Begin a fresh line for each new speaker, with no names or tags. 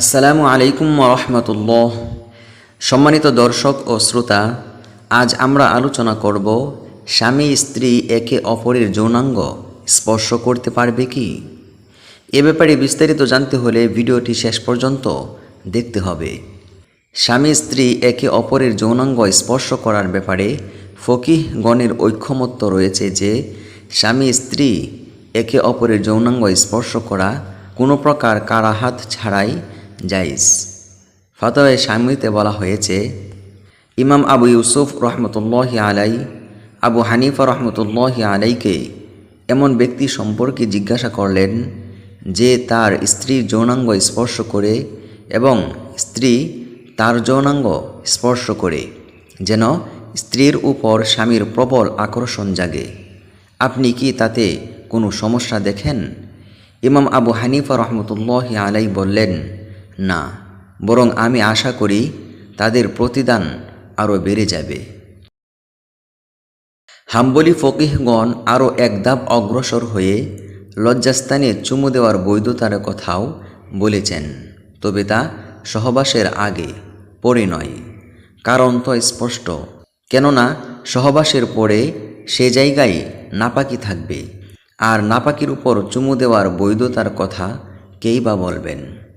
আসসালামু আলাইকুম রহমতুল্লাহ। সম্মানিত দর্শক ও শ্রোতা, আজ আমরা আলোচনা করব, স্বামী স্ত্রী একে অপরের যৌনাঙ্গ স্পর্শ করতে পারবে কি? এ ব্যাপারে বিস্তারিত জানতে হলে ভিডিওটি শেষ পর্যন্ত দেখতে হবে। স্বামী স্ত্রী একে অপরের যৌনাঙ্গ স্পর্শ করার ব্যাপারে ফকিহ গণের ঐক্যমত্য রয়েছে যে, স্বামী স্ত্রী একে অপরের যৌনাঙ্গ স্পর্শ করা কোনো প্রকার কারাহাত ছাড়াই জাইজ ফাতোয়ায় স্বামীতে বলা হয়েছে, ইমাম আবু ইউসুফ রহমতুল্লাহ আলাই, আবু হানিফা রহমতুল্লাহ আলাইকে এমন ব্যক্তি সম্পর্কে জিজ্ঞাসা করলেন যে তার স্ত্রীর যৌনাঙ্গ স্পর্শ করে এবং স্ত্রী তার যৌনাঙ্গ স্পর্শ করে, যেন স্ত্রীর উপর স্বামীর প্রবল আকর্ষণ জাগে। আপনি কি তাতে কোনো সমস্যা দেখেন? ইমাম আবু হানিফা রহমতুল্লাহ আলাই বললেন না, বরং আমি আশা করি তাদের প্রতিদান আরও বেড়ে যাবে। হাম্বলি ফকিহগণ আরও এক ধাপ অগ্রসর হয়ে লজ্জাস্থানে চুমু দেওয়ার বৈধতার কথাও বলেছেন, তবে তা সহবাসের আগে পরে নয়। কারণ তো স্পষ্ট, কেননা সহবাসের পরে সে জায়গায় নাপাকি থাকবে, আর নাপাকির উপর চুমু দেওয়ার বৈধতার কথা কেই বা বলবেন?